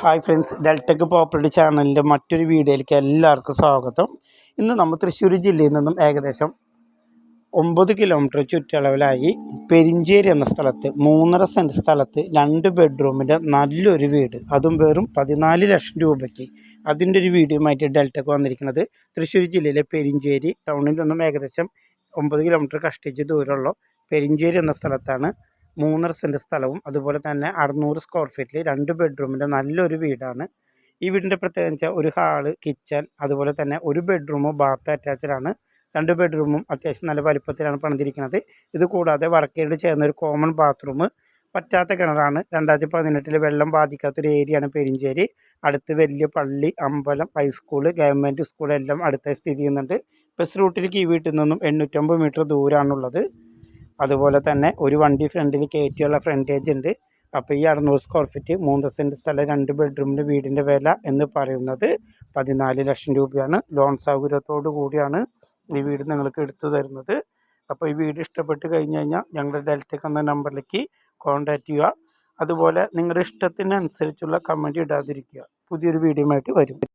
Hi friends ഡെൽറ്റക് property ചാനലിന്റെ മറ്റൊരു വീഡിയോയിലേക്ക് എല്ലാവർക്കും സ്വാഗതം. ഇന്ന് നമ്മൾ തൃശ്ശൂർ ജില്ലയിൽ നിന്നും ഏകദേശം ഒമ്പത് കിലോമീറ്റർ ചുറ്റളവിലായി പെരിഞ്ചേരി എന്ന സ്ഥലത്ത് മൂന്നര സെന്റ് സ്ഥലത്ത് രണ്ട് ബെഡ്റൂമിന്റെ നല്ലൊരു വീട്. അതും വെറും പതിനാല് ലക്ഷം രൂപയ്ക്ക്. അതിന്റെ ഒരു വീഡിയോയുമായിട്ട് ഡെൽറ്റക്ക് വന്നിരിക്കുന്നത് തൃശ്ശൂർ ജില്ലയിലെ പെരിഞ്ചേരി ടൗണിൽ നിന്നും ഏകദേശം ഒമ്പത് കിലോമീറ്റർ കഷ്ടിച്ച് ദൂരമുള്ള പെരിഞ്ചേരി എന്ന സ്ഥലത്താണ്. മൂന്നര സെന്റ് സ്ഥലവും അതുപോലെ തന്നെ അറുന്നൂറ് സ്ക്വയർ ഫീറ്റിൽ രണ്ട് ബെഡ്റൂമിന്റെ നല്ലൊരു വീടാണ്. ഈ വീടിന്റെ പ്രത്യേകത വെച്ചാൽ ഒരു ഹാൾ കിച്ചൺ അതുപോലെ തന്നെ ഒരു ബെഡ്റൂമും ബാത്ത് അറ്റാച്ചഡാണ് രണ്ട് ബെഡ്റൂമും അത്യാവശ്യം നല്ല വലിപ്പത്തിലാണ് പണിതിരിക്കുന്നത്. ഇത് കൂടാതെ വർക്കേഡ് ചേർന്ന ഒരു കോമൺ ബാത്റൂം പറ്റാത്ത കിണറാണ് രണ്ടായിരത്തി പതിനെട്ടിൽ വെള്ളം ബാധിക്കാത്തൊരു ഏരിയയാണ് പെരിഞ്ചേരി. അടുത്ത് വലിയ പള്ളി അമ്പലം ഹൈസ്കൂൾ ഗവൺമെന്റ് സ്കൂൾ എല്ലാം അടുത്തായി സ്ഥിതി ചെയ്യുന്നുണ്ട്. ബസ് റൂട്ടിലേക്ക് ഈ വീട്ടിൽ നിന്നും എണ്ണൂറ്റമ്പത് മീറ്റർ ദൂരമാണുള്ളത് അതുപോലെ തന്നെ ഒരു വണ്ടി ഫ്രണ്ടിൽ കയറ്റിയുള്ള ഫ്രണ്ടേജ് ഉണ്ട്. അപ്പോൾ ഈ അറുന്നൂറ് സ്ക്വയർ ഫീറ്റ് മൂന്ന് സെന്റ് സ്ഥലം രണ്ട് ബെഡ്റൂമിന്റെ വീടിന്റെ വില എന്ന് പറയുന്നത് പതിനാല് ലക്ഷം രൂപയാണ്. ലോൺ സൗകര്യത്തോടു കൂടിയാണ് ഈ വീട് നിങ്ങൾക്ക് എടുത്തു തരുന്നത്. അപ്പോൾ ഈ വീട് ഇഷ്ടപ്പെട്ട് കഴിഞ്ഞ് കഴിഞ്ഞാൽ ഞങ്ങളുടെ ഡെൽറ്റക്ക് എന്ന നമ്പറിലേക്ക് കോൺടാക്റ്റ് ചെയ്യുക. അതുപോലെ നിങ്ങളുടെ ഇഷ്ടത്തിനനുസരിച്ചുള്ള കമന്റ് ഇടാതിരിക്കുക. പുതിയൊരു വീഡിയോ ആയിട്ട് വരും.